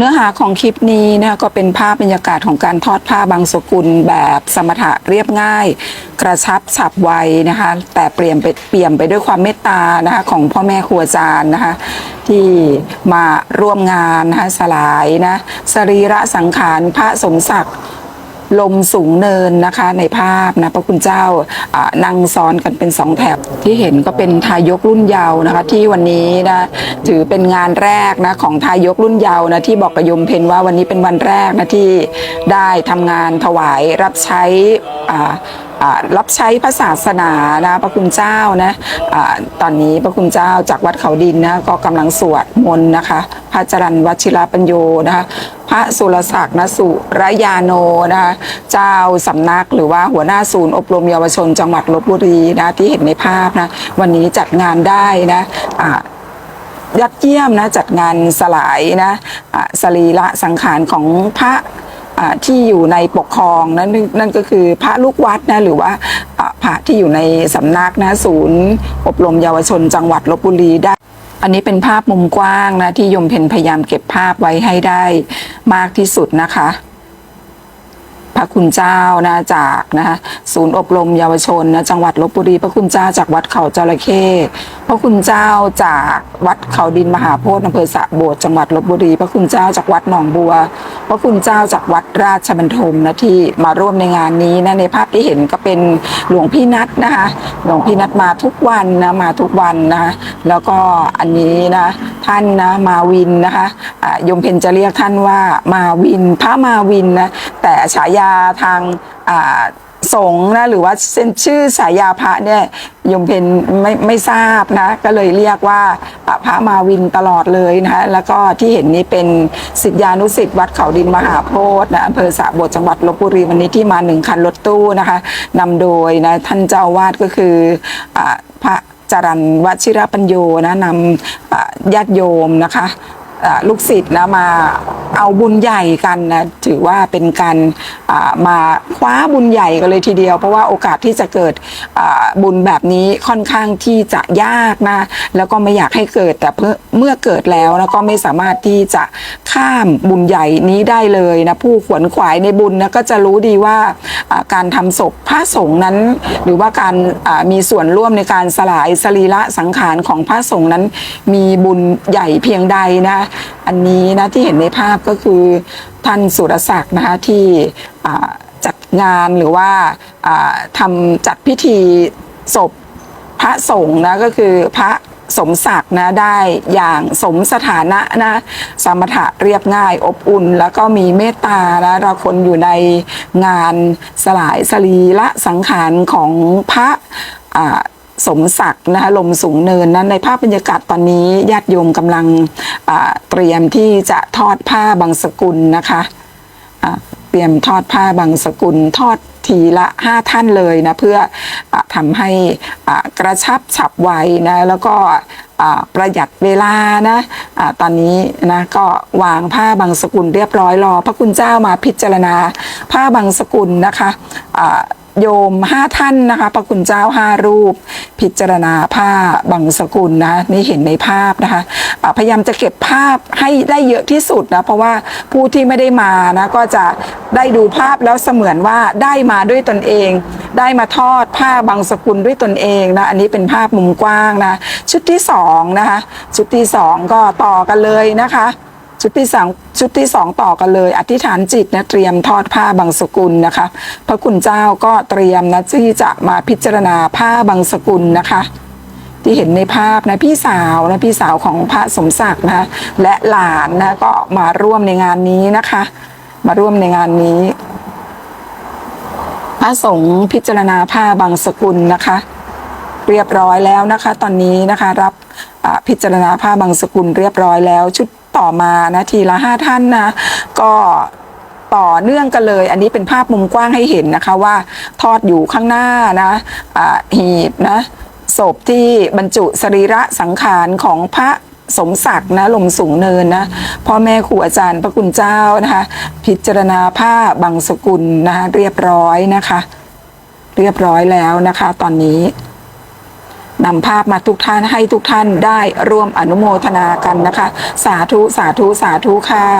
เนื้อหาของคลิปนี้นะก็เป็นภาพบรรยากาศของการทอดผ้าบางสกุลแบบสมถะเรียบง่าย กระชับฉับไวนะคะ แต่เปลี่ยนไปเปลี่ยนไปด้วยความเมตตานะคะของพ่อแม่ครูอาจารย์นะคะที่มาร่วมงานนะคะสลายนะสรีระสังขารพระสมศักดิ์ ลมสูงเนินนะคะในภาพนะพระคุณเจ้านั่งซ้อนกันเป็นสองแถบที่เห็นก็เป็นทายกรุ่นเยาว์นะคะที่วันนี้นะถือเป็นงานแรกนะของทายกรุ่นเยาว์นะที่บอกกับยมเพนว่าวันนี้เป็นวันแรกนะที่ได้ทำงานถวายรับใช้อ่า รับใช้พระศาสนานะพระคุณเจ้านะอาตอนนี้พระคุณเจ้าจากวัดเขาดินนะก็กำลังสวดมนต์นะคะ พระจรันวชิราปัญโยนะคะพระสุรศักดิ์นสุรยาโนนะคะเจ้าสำนักหรือว่าหัวหน้าศูนย์อบรมเยาวชน จังหวัดลบบุรีนะที่เห็นในภาพนะวันนี้จัดงานได้นะยัดเยี่ยมนะจัดงานสลายนะอ่าสรีระสังขารของพระ ที่อยู่ในปกครองนั่นนั่นก็คือพระลูกวัดนะหรือว่าพระที่อยู่ในสำนักนะศูนย์ อบรมเยาวชนจังหวัดลบบุรีได้อันนี้เป็นภาพมุมกว้างนะที่ยมเพนพยายามเก็บภาพไว้ให้ได้มากที่สุดนะคะ พระคุณเจ้านะจากนะศูนย์อบรมเยาวชนนะจังหวัดลบบุรี พระคุณเจ้าจากวัดเขาจระเข้ ระคุณเจ้าจากวัดเขาดินมหาโพธิ์อำเภอสะโบดจังหวัดลบบุรี พระคุณเจ้าจากวัดหนองบัว พระคุณเจ้าจากวัดราชบันทมนะที่มาร่วมในงานนี้นะในภาพที่เห็นก็เป็นหลวงพี่นัทนะคะหลวงพี่นัทมาทุกวันนะมาทุกวันนะแล้วก็อันนี้นะท่านนะมาวินนะคะยมเพนจะเรียกท่านว่ามาวินพระมาวินนะแต่ฉายาทางอ่า สงฆ์นะหรือว่าเส้นชื่อฉายาพระเนี่ยยมเพนไม่ไม่ทราบนะ ก็เลยเรียกว่าพระมาวินตลอดเลยนะคะแล้วก็ที่เห็นนี้เป็นศิษยานุศิษย์วัดเขาดินมหาโพธิ์นะอำเภอสะบดจังหวัดลบบุรีวันนี้ที่มาหนึ่งคันรถตู้นะคะนำโดยนะท่านเจ้าวาดก็คืออพระจรันวชิรปัญโยนะนำญาติโยมนะคะ ลูกศิษย์นะมาเอาบุญใหญ่กันนะถือว่าเป็นการมาคว้าบุญใหญ่กันเลยทีเดียว เพราะว่าโอกาสที่จะเกิดบุญแบบนี้ค่อนข้างที่จะยากนะแล้วก็ไม่อยากให้เกิดแต่เมื่อเกิดแล้วแล้วก็ไม่สามารถที่จะข้ามบุญใหญ่นี้ได้เลยนะผู้ขวนขวายในบุญนะก็จะรู้ดีว่าการทำศพพระสงฆ์นั้น หรือว่าการมีส่วนร่วมในการสลายสรีระสังขารของพระสงฆ์นั้น มีบุญใหญ่เพียงใดนะอันนี้นะที่เห็นในภาพก็คือท่านสุรศักดิ์นะคะที่จัดงานหรือว่าทำจัดพิธีศพพระสงฆ์นะก็คือพระสมศักดิ์นะได้อย่างสมสถานะนะสมถะเรียบง่ายอบอุ่น แล้วก็มีเมตตานะเราคนอยู่ในงานสลายสรีละสังขารของพระ สมศักดิ์นะคะลมสูงเนินนั้นในภาพบรรยากาศตอนนี้ญาติโยมกำลังเตรียมที่จะทอดผ้าบางสกุลนะคะเตรียมทอดผ้าบางสกุลทอดทีละห้าท่านเลยนะเพื่ออทำให้กระชับฉับไวนะแล้วก็ประหยัดเวลานะอาตอนนี้นะก็วางผ้าบางสกุลเรียบร้อยรอ พระคุณเจ้ามาพิจารณาผ้าบางสกุลนะคะ โยมห้าท่านนะคะพระคุณเจ้าห้ารูป พิจารณาผ้าบางสกุลนะนี่เห็นในภาพนะคะอ่าพยายามจะเก็บภาพให้ได้เยอะที่สุดนะเพราะว่าผู้ที่ไม่ได้มานะก็จะได้ดูภาพแล้วเสมือนว่าได้มาด้วยตนเอง ได้มาทอดผ้าบางสกุลด้วยตนเองนะอันนี้เป็นภาพมุมกว้างนะชุดที่สองนะคะชุดที่สองก็ต่อกันเลยนะคะ ชุดที่สองชุดที่สองต่อกันเลย อธิษฐานจิตนะเตรียมทอดผ้าบางสกุลนะคะ พระคุณเจ้าก็เตรียมนะที่จะมาพิจารณาผ้าบางสกุลนะคะ ที่เห็นในภาพนะพี่สาวนะพี่สาวของพระสมศักดิ์นะคะและหลานนะก็มาร่วมในงานนี้นะคะ มาร่วมในงานนี้ พระสงฆ์พิจารณาผ้าบางสกุลนะคะ เรียบร้อยแล้วนะคะ ตอนนี้นะคะรับพิจารณาผ้าบางสกุลเรียบร้อยแล้วชุด ต่อมานะทีละห้าท่านนะ ก็ต่อเนื่องกันเลย อันนี้เป็นภาพมุมกว้างให้เห็นนะคะว่าทอดอยู่ข้างหน้านะอ่าหีบนะศพที่บรรจุสรีระสังขารของพระสมศักดิ์นะลมสูงเนินนะพ่อแม่ครูอาจารย์พระคุณเจ้านะคะ พิจารณาผ้าบางสกุลนะคะเรียบร้อยนะคะ เรียบร้อยแล้วนะคะ ตอนนี้ นำภาพมาทุกท่านให้ทุกท่านได้ร่วมอนุโมทนากันนะคะ สาธุ สาธุ สาธุค่ะ